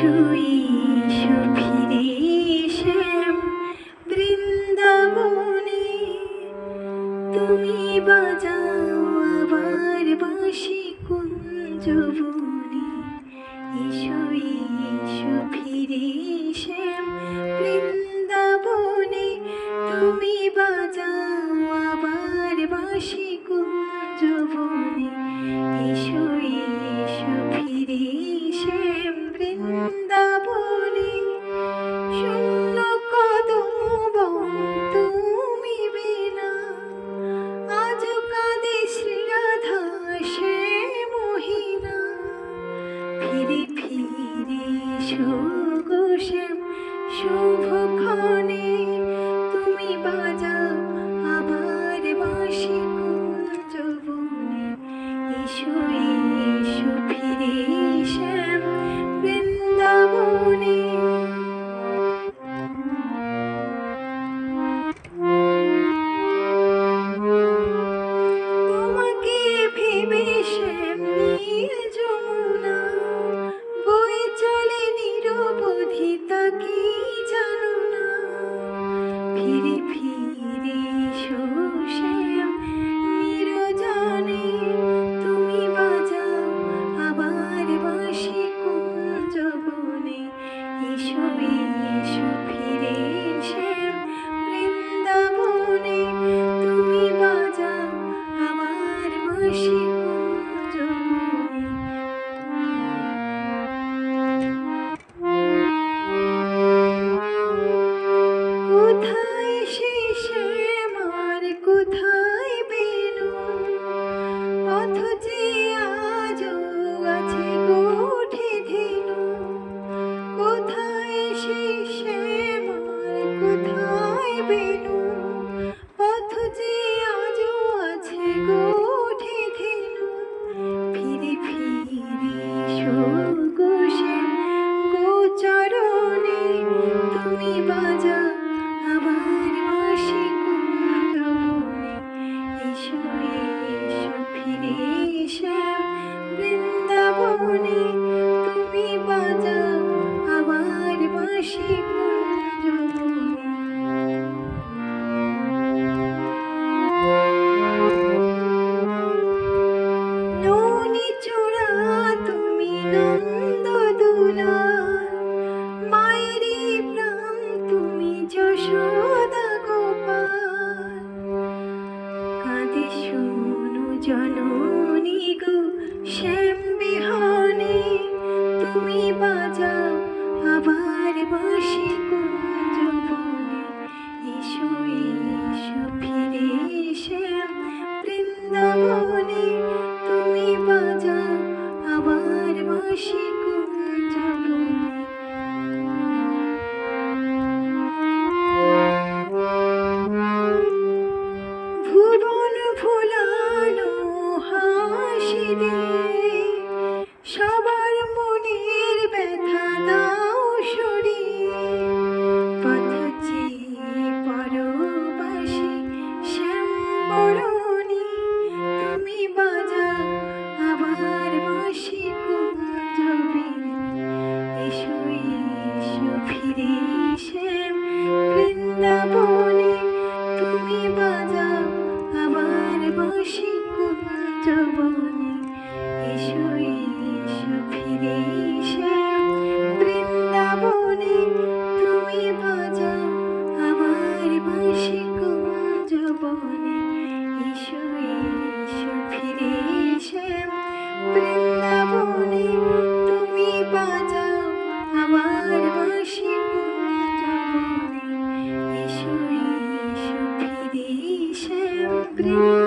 Issue ফিরে শ্যাম বৃন্দাবনে তুমি বাজাও আবার বাঁশি কুঞ্জবনে। ইসু ইসু শ্যাম বৃন্দাবনে তুমি বাজাও আবার বাঁশি কুঞ্জবনে। ইসু শ্যাম ফিরে ফিরে সুগোষম শুভক্ষণে তুমি বাজা PDP. be তুমি বাজা আবার বাসি কোন Padre.